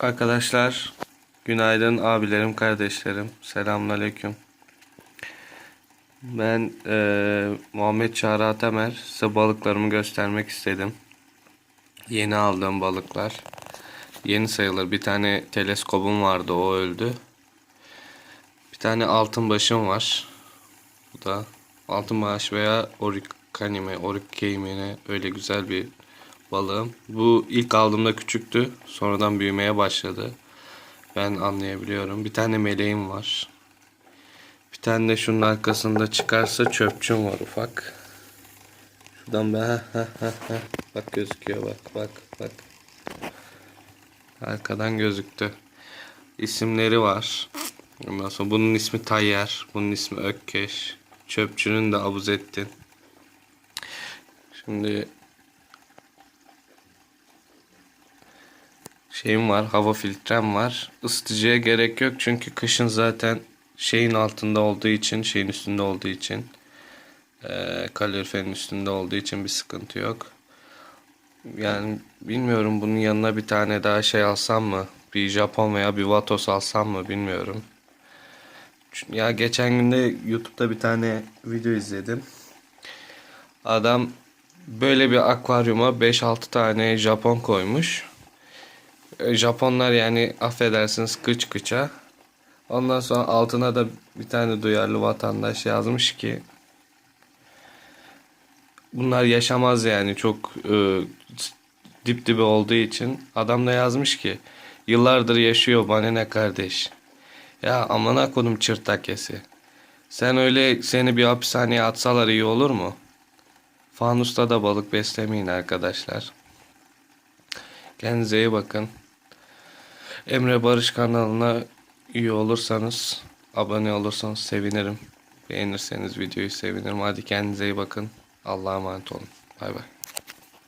Arkadaşlar, günaydın abilerim, kardeşlerim. Selamünaleyküm. Ben eee, Muhammed Çağrı Atamer. Size balıklarımı göstermek istedim. Yeni aldığım balıklar. Yeni sayılır. Bir tane teleskobum vardı, o öldü. Bir tane altın başım var. Bu da altın baş veya orikani mi, orikei mi öyle güzel bir balığım. Bu ilk aldığımda küçüktü. Sonradan büyümeye başladı. Ben anlayabiliyorum. Bir tane meleğim var. Bir tane de şunun arkasında çıkarsa çöpçüm var ufak. Şuradan be ha ha ha ha. Bak gözüküyor bak bak bak. Arkadan gözüktü. İsimleri var. Ondan sonra bunun ismi Tayyar. Bunun ismi Ökkeş. Çöpçünün de Abuzettin. Şimdi şeyim var, hava filtrem var. Isıtıcıya gerek yok çünkü kışın zaten şeyin altında olduğu için, şeyin üstünde olduğu için, eee kaloriferin üstünde olduğu için bir sıkıntı yok. Yani bilmiyorum bunun yanına bir tane daha şey alsam mı? Bir Japon veya bir Vatos alsam mı bilmiyorum. Ya geçen günde YouTube'da bir tane video izledim. Adam böyle bir akvaryuma 5-6 tane Japon koymuş. E, Japonlar yani affedersiniz kıç kıça. Ondan sonra altına da bir tane duyarlı vatandaş yazmış ki bunlar yaşamaz yani çok e, dip dibe olduğu için. Adam da yazmış ki yıllardır yaşıyor bana ne kardeş. Ya amına kodum çırtakesi. Sen öyle seni bir hapishaneye atsalar iyi olur mu? Fanusta da balık beslemeyin arkadaşlar. Kendinize iyi bakın. Emre Barış kanalına üye olursanız, abone olursanız sevinirim. Beğenirseniz videoyu sevinirim. Hadi kendinize iyi bakın. Allah'a emanet olun. Bay bay.